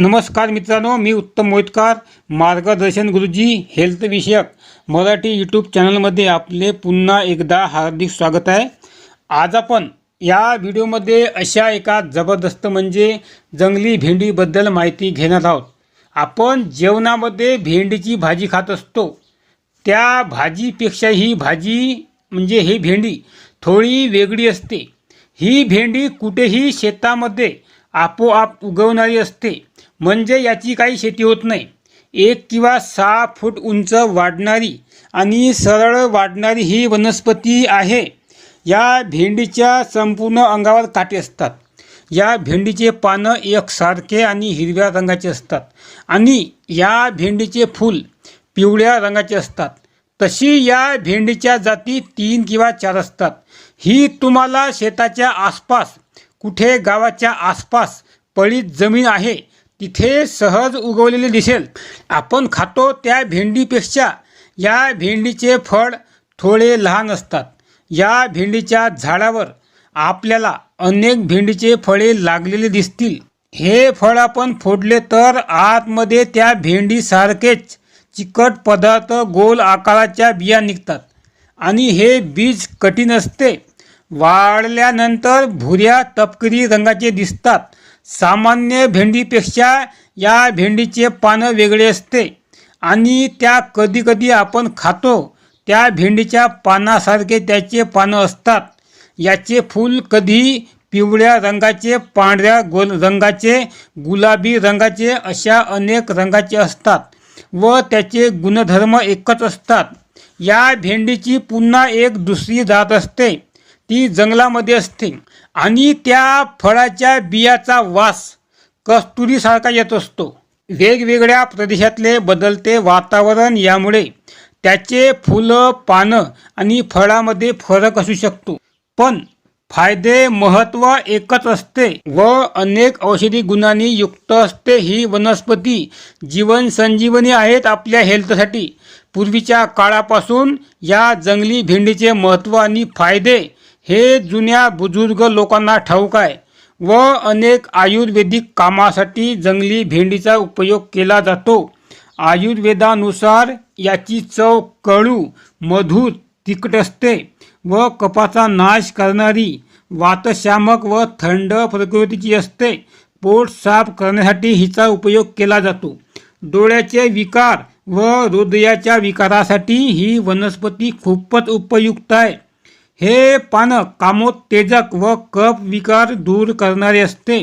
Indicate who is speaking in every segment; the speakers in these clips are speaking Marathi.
Speaker 1: नमस्कार मित्रांनो मी उत्तम मोहितकार मार्गदर्शन गुरुजी हेल्थ विषयक मराठी यूट्यूब चॅनलमध्ये आपले पुन्हा एकदा हार्दिक स्वागत आहे. आज आपण या व्हिडिओमध्ये अशा एका जबरदस्त म्हणजे जंगली भेंडीबद्दल माहिती घेणार आहोत. आपण जेवणामध्ये भेंडीची भाजी खात असतो. त्या भाजीपेक्षा ही भाजी म्हणजे ही भेंडी थोडी वेगळी असते. ही भेंडी कुठेही शेतामध्ये आपोआप उगवणारी असते. म्हणजे याची काही शेती होत नाही. एक किंवा सहा फूट उंच वाढणारी आणि सरळ वाढणारी ही वनस्पती आहे. या भेंडीच्या संपूर्ण अंगावर काटे असतात. या भेंडीचे पानं एकसारखे आणि हिरव्या रंगाचे असतात. आणि या भेंडीचे फूल पिवळ्या रंगाचे असतात. तशी या भेंडीच्या जाती तीन किंवा चार असतात. ही तुम्हाला शेताच्या आसपास कुठे गावाच्या आसपास पळीत जमीन आहे तिथे सहज उगवलेले दिसेल. आपण खातो त्या भेंडीपेक्षा. या भेंडीचे फळ थोडे लहान असतात. या भेंडीच्या झाडावर आपल्याला अनेक भेंडीचे फळे लागलेले दिसतील. हे फळ आपण फोडले तर आतमध्ये त्या भेंडीसारखेच चिकट पदार्थ गोल आकाराच्या बिया निघतात. आणि हे बीज कठीण असते. वाळल्यानंतर भुऱ्या तपकिरी रंगाचे दिसतात. सामान्य भेंडीपेक्षा या भेंडीचे पानं वेगळे असते आणि त्या कधीकधी आपण खातो त्या भेंडीच्या पानासारखे त्याचे पानं असतात. याचे फूल कधी पिवळ्या रंगाचे पांढऱ्या गोल रंगाचे गुलाबी रंगाचे अशा अनेक रंगाचे असतात व त्याचे गुणधर्म एकच असतात. या भेंडीची पुन्हा एक दुसरी जात असते. ती जंगलामध्ये असते आणि त्या फळाच्या बियाचा वास कस्तुरीसारखा येत असतो. वेगवेगळ्या प्रदेशातले बदलते वातावरण यामुळे त्याचे फुलं पानं आणि फळामध्ये फरक असू शकतो. पण फायदे महत्त्व एकच असते व अनेक औषधी गुणांनी युक्त असते ही वनस्पती. जीवन संजीवनी आहेत आपल्या हेल्थसाठी. पूर्वीच्या काळापासून या जंगली भेंडीचे महत्त्व आणि फायदे हे जुन्या बुजुर्ग लोकांना ठाऊक आहे व अनेक आयुर्वेदिक कामासाठी जंगली भेंडीचा उपयोग केला जातो. आयुर्वेदानुसार याची चव कळू मधुर तिखट असते व कपाचा नाश करणारी वातशामक व थंड प्रकृतीची असते. पोट साफ करण्यासाठी हिचा उपयोग केला जातो. डोळ्याचे विकार व हृदयाच्या विकारासाठी ही वनस्पती खूपच उपयुक्त आहे. हे पानं कामोत्तेजक व कफ विकार दूर करणारे असते.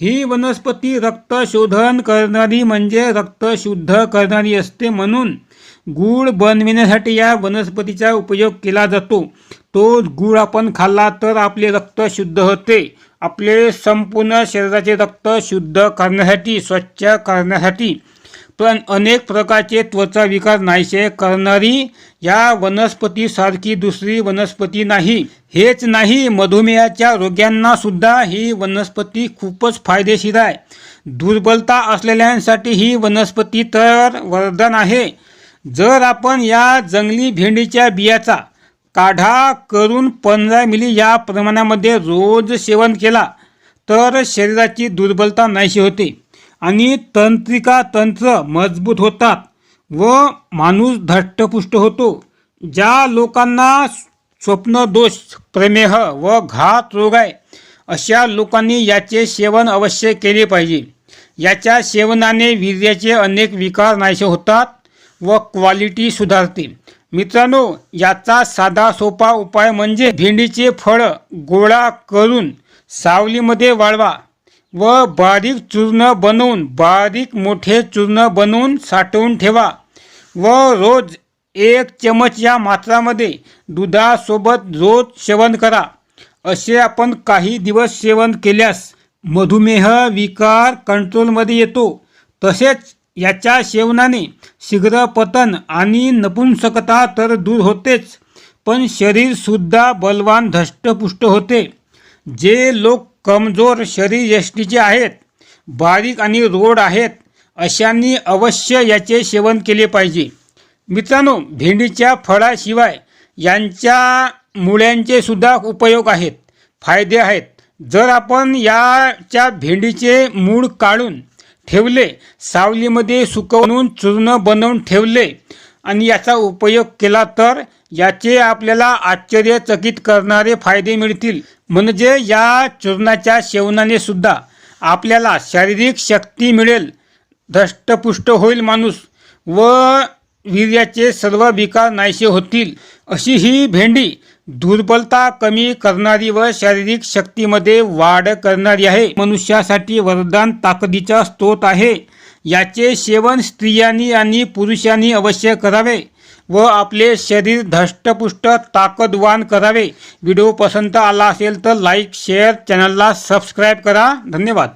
Speaker 1: ही वनस्पती रक्त शोधन करणारी म्हणजे रक्त शुद्ध करणारी असते म्हणून गूळ बनविण्यासाठी या वनस्पतीचा उपयोग केला जातो. तो गूळ आपण खाल्ला तर आपले रक्त शुद्ध होते. आपले संपूर्ण शरीराचे रक्त शुद्ध करण्यासाठी स्वच्छ करण्यासाठी पण अनेक प्रकारचे त्वचा विकार नाहीसे करणारी या वनस्पतीसारखी दुसरी वनस्पती नाही. हेच नाही मधुमेहाच्या रोग्यांना सुद्धा ही वनस्पती खूपच फायदेशीर आहे. दुर्बलता असलेल्यांसाठी ही वनस्पती तर वरदान आहे. जर आपण या जंगली भेंडीच्या बियाचा काढा करून पंधरा मिली या प्रमाणामध्ये रोज सेवन केला तर शरीराची दुर्बलता नाहीशी होते. आणि तंत्रिका तंत्र मजबूत होतात व माणूस धष्टपुष्ट होतो. ज्या लोकांना स्वप्नदोष प्रमेह व घात रोग आहे अशा लोकांनी याचे सेवन अवश्य केले पाहिजे. याच्या सेवनाने वीर्याचे अनेक विकार नाहीसे होतात व क्वालिटी सुधारते. मित्रांनो याचा साधा सोपा उपाय म्हणजे भेंडीचे फळ गोळा करून सावलीमध्ये वाळवा. व बारीक चूर्ण बनवून बारीक मोठे चूर्ण बनवून साठवून ठेवा. व रोज एक चमच या मात्रामध्ये दुधासोबत रोज सेवन करा. असे आपण काही दिवस सेवन केल्यास मधुमेह विकार कंट्रोलमध्ये येतो. तसेच याच्या सेवनाने शीघ्र पतन आणि नपुंसकता तर दूर होतेच पण शरीरसुद्धा बलवान धष्टपुष्ट होते. जे लोक कमजोर शरीर यष्टीचे आहेत बारीक आणि रोड आहेत अशांनी अवश्य याचे सेवन केले पाहिजे. मित्रांनो भेंडीच्या फळाशिवाय यांच्या मुळ्यांचे सुद्धा उपयोग आहेत फायदे आहेत. जर आपण याच्या भेंडीचे मूळ काढून ठेवले सावलीमध्ये सुकवून चूर्ण बनवून ठेवले आणि याचा उपयोग केला तर याचे आपल्याला आश्चर्यचकित करणारे फायदे मिळतील. म्हणजे या चूर्णाच्या सेवनाने सुद्धा आपल्याला शारीरिक शक्ती मिळेल धष्टपुष्ट होईल माणूस व वीर्याचे सर्व विकार नाहीसे होतील अशी ही भेंडी दुर्बलता कमी करणारी व शारीरिक शक्तीमध्ये वाढ करणारी आहे. मनुष्यासाठी वरदान ताकदीचा स्रोत आहे. याचे सेवन स्त्रियांनी आणि पुरुषांनी अवश्य करावे व आपले शरीर धष्टपुष्ट ताकदवान करावे. व्हिडिओ पसंत आला असेल तर लाईक शेअर चॅनलला सबस्क्राईब करा. धन्यवाद.